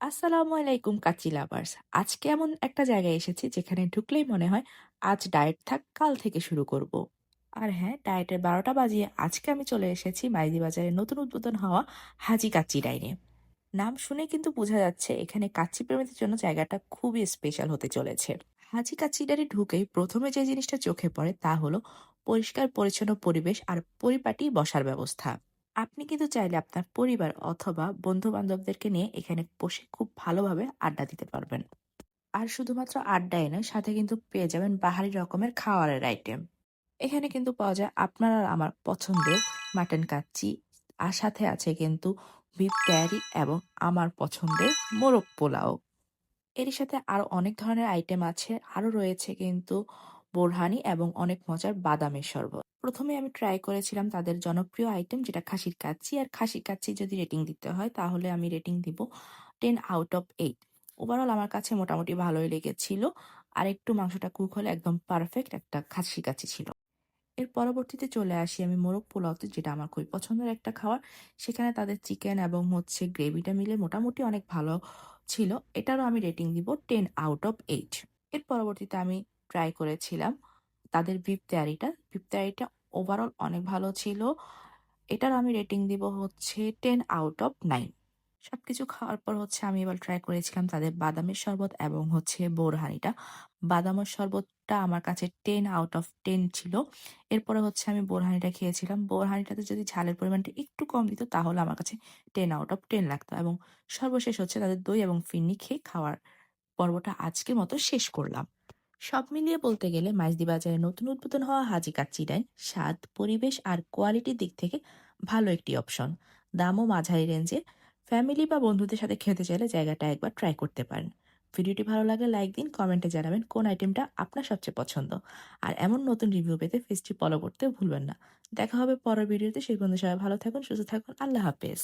আসসালামু আলাইকুম কাচ্চি লাভার্স। আজকে এমন একটা জায়গায় এসেছি যেখানে ঢুকলেই মনে হয় আজ ডায়েট থাক, কাল থেকে শুরু করব। আর হ্যাঁ ডায়েটের বারোটা বাজিয়ে আজকে আমি চলে এসেছি মাইদি বাজারে নতুন উদ্বোধন হওয়া হাজি কাচ্চি ডাইনে। নাম শুনে কিন্তু বোঝা যাচ্ছে এখানে কাচ্চি প্রেমীদের জন্য জায়গাটা খুবই স্পেশাল হতে চলেছে। হাজি কাচ্চি ডাইনে ঢুকেই প্রথমে যে জিনিসটা চোখে পড়ে তা হলো পরিষ্কার, পরিচ্ছন্ন পরিবেশ আর পরিপাটি বসার ব্যবস্থা। আপনি কিন্তু চাইলে আপনার পরিবার অথবা বন্ধু বান্ধবদেরকে নিয়ে এখানে বসে খুব ভালোভাবে আড্ডা দিতে পারবেন। আর শুধুমাত্র আড্ডাই নয়, সাথে কিন্তু পেয়ে যাবেন বাহারি রকমের খাওয়ারের আইটেম এখানে কিন্তু পাওয়া যায় আপনার আর আমার পছন্দের মাটন কাচ্চি, আর সাথে আছে কিন্তু বিফ ক্যারি এবং আমার পছন্দের মোরগ পোলাও। এরই সাথে আরও অনেক ধরনের আইটেম আছে, আরও রয়েছে কিন্তু বোরহানি এবং অনেক মজার বাদামের শরবত। প্রথমে আমি ট্রাই করেছিলাম তাদের জনপ্রিয় আইটেম যেটা খাসির কাচ্চি। আর খাসির কাচ্চি যদি রেটিং দিতে হয় তাহলে আমি রেটিং দিব ten out of eight overall আমার কাছে মোটামুটি ভালোই লেগেছিল। আর একটু মাংসটা কুক হলে একদম পারফেক্ট একটা খাসি কাচ্চি ছিল। এর পরবর্তীতে চলে আসি আমি মোরগ পোলাওতে যেটা আমার খুবই পছন্দের একটা খাবার। সেখানে তাদের চিকেন এবং হচ্ছে গ্রেভিটা মিলে মোটামুটি অনেক ভালো ছিল। এটারও আমি রেটিং দিব টেন আউট অফ এইট এর পরবর্তীতে আমি ট্রাই করেছিলাম। তাদের বিপ তেয়ারিটা বিপ তেয়ারিটা ওভারঅল অনেক ভালো ছিল। এটার আমি রেটিং দিব হচ্ছে টেন আউট অফ নাইন সব কিছু খাওয়ার পর হচ্ছে আমি এবার ট্রাই করেছিলাম তাদের বাদামের শরবত এবং হচ্ছে বোরহানিটা। বাদামের শরবতটা আমার কাছে টেন আউট অফ টেন ছিল। এরপরে হচ্ছে আমি বোরহানিটা খেয়েছিলাম। বোরহানিটাতে যদি ঝালের পরিমাণটা একটু কম দিত তাহলে আমার কাছে টেন আউট অফ টেন লাগতো এবং সর্বশেষ হচ্ছে তাদের দই এবং ফিন্নি খেয়ে খাওয়ার পর্বটা আজকের মতো শেষ করলাম। সব মিলিয়ে বলতে গেলে মাইজদি বাজারে নতুন উদ্বোধন হওয়া হাজি কাচ্চি ডাইন স্বাদ, পরিবেশ আর কোয়ালিটির দিক থেকে ভালো একটি অপশন। দামও মাঝারি রেঞ্জে। ফ্যামিলি বা বন্ধুদের সাথে খেতে চাইলে জায়গাটা একবার ট্রাই করতে পারেন। ভিডিওটি ভালো লাগলে লাইক দিন, কমেন্টে জানাবেন কোন আইটেমটা আপনার সবচেয়ে পছন্দ। আর এমন নতুন রিভিউ পেতে ফেসটি ফলো করতে ভুলবেন না। দেখা হবে পরের ভিডিওতে। সেই পর্যন্ত সবাই ভালো থাকুন, সুস্থ থাকুন। আল্লাহ হাফেজ।